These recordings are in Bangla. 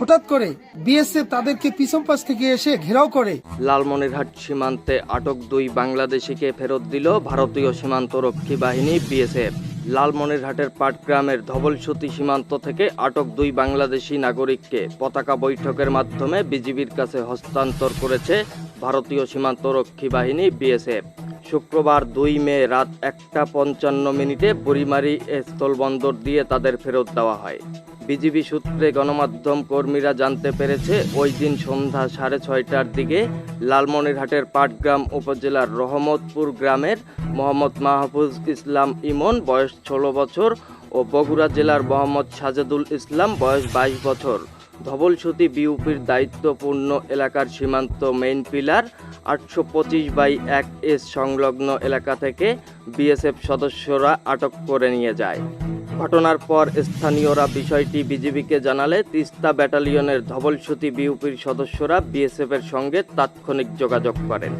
হঠাৎ করে বিএসএফ তাদেরকে পিছন পাশ থেকে এসে ঘেরাও করে। লালমনিরহাট সীমান্তে আটক দুই বাংলাদেশিকে ফেরত দিল ভারতীয় সীমান্ত রক্ষী বাহিনী বিএসএফ। লালমনিরহাটের পাটগ্রামের ধবলসুতি সীমান্ত থেকে আটক দুই বাংলাদেশি নাগরিককে পতাকা বৈঠকের মাধ্যমে বিজিবির কাছে হস্তান্তর করেছে ভারতীয় সীমান্ত রক্ষী বাহিনী বিএসএফ। শুক্রবার দুই মে রাত একটা পঞ্চান্ন মিনিটে বুড়িমারি স্থলবন্দর দিয়ে তাদের ফেরত দেওয়া হয়। বিজিবি সূত্রে গণমাধ্যম কর্মীরা জানতে পেরেছে, ওই দিন সন্ধ্যা সাড়ে ছয়টার দিকে লালমনিরহাটের পাটগ্রাম উপজেলার রহমতপুর গ্রামের মোহাম্মদ মাহফুজ ইসলাম ইমন, বয়স ষোলো বছর, ও বগুড়া জেলার মোহাম্মদ সাজেদুল ইসলাম, বয়স বাইশ বছর। ধবলসতী বিউপির দায়িত্বপূর্ণ এলাকার সীমান্ত মেইন পিলার, আটশো পঁচিশ বাই এক এস সংলগ্ন এলাকা থেকে বিএসএফ সদস্যরা আটক করে নিয়ে যায়। ঘটনার পর স্থানীয়রা বিষয়টি বিজিবিকে জানালে তিস্তা ব্যাটালিয়নের ধবলসুতি বিউপির সদস্যরা বিএসএফের সঙ্গে তাৎক্ষণিক যোগাযোগ করেন।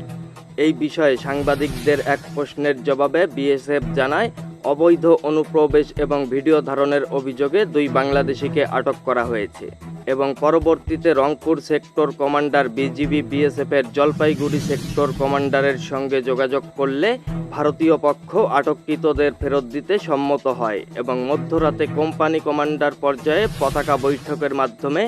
এই বিষয়ে সাংবাদিকদের এক প্রশ্নের জবাবে বিএসএফ জানায়, অবৈধ অনুপ্রবেশ এবং ভিডিও ধারণের অভিযোগে দুই বাংলাদেশিকে আটক করা হয়েছে। এবং পরবর্তীতে রংপুর সেক্টর কমান্ডার বিজিবি বিএসএফের জলপাইগুড়ি সেক্টর কমান্ডারের সঙ্গে যোগাযোগ করলে ভারতীয় পক্ষ আটককৃতদের ফেরত দিতে সম্মত হয় এবং মধ্যরাতে কোম্পানি কমান্ডার পর্যায়ে পতাকা বৈঠকের মাধ্যমে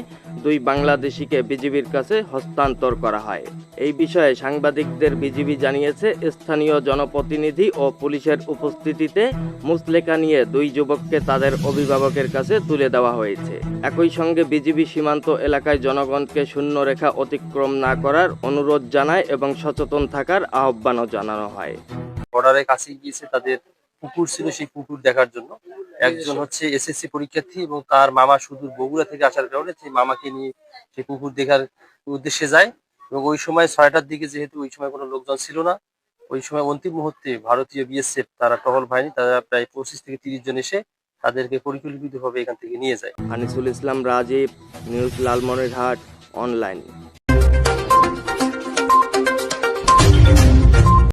দুই বাংলাদেশিকে বিজিবির কাছে হস্তান্তর করা হয়। এই বিষয়ে সাংবাদিকদের বিজিবি জানিয়েছে, স্থানীয় জনপ্রতিনিধি ও পুলিশের উপস্থিতিতে মুসলেকা নিয়ে দুই যুবককে তাদের অভিভাবকের কাছে তুলে দেওয়া হয়েছে। একই সঙ্গে বিজিবি সীমান্ত এলাকায় জনগণকে শূন্য রেখা অতিক্রম না করার অনুরোধ জানায় এবং সচেতন থাকার আহ্বানও জানানো হয়। বর্ডারের কাছে গিয়েছে তাদের পুকুর ছিল সেই পুকুর দেখার জন্য। একজন হচ্ছে এসএসসি পরীক্ষার্থী এবং তার মামা সুদূর বগুড়া থেকে আসার কারণে সেই মামাকে নিয়ে সে পুকুর দেখার উদ্দেশ্যে যায় এবং ওই সময় ছয়টার দিকে যেহেতু ওই সময় কোনো লোকজন ছিল না ওই সময় অন্তিম মুহূর্তে ভারতীয় বিএসএফ তারা টহল বাহিনী তারা প্রায় পঁচিশ থেকে তিরিশ জন এসে তাদেরকে পরিকল্পিতভাবে এখান থেকে নিয়ে যায়। Anisul Islam Rajib news Lalmonirhat online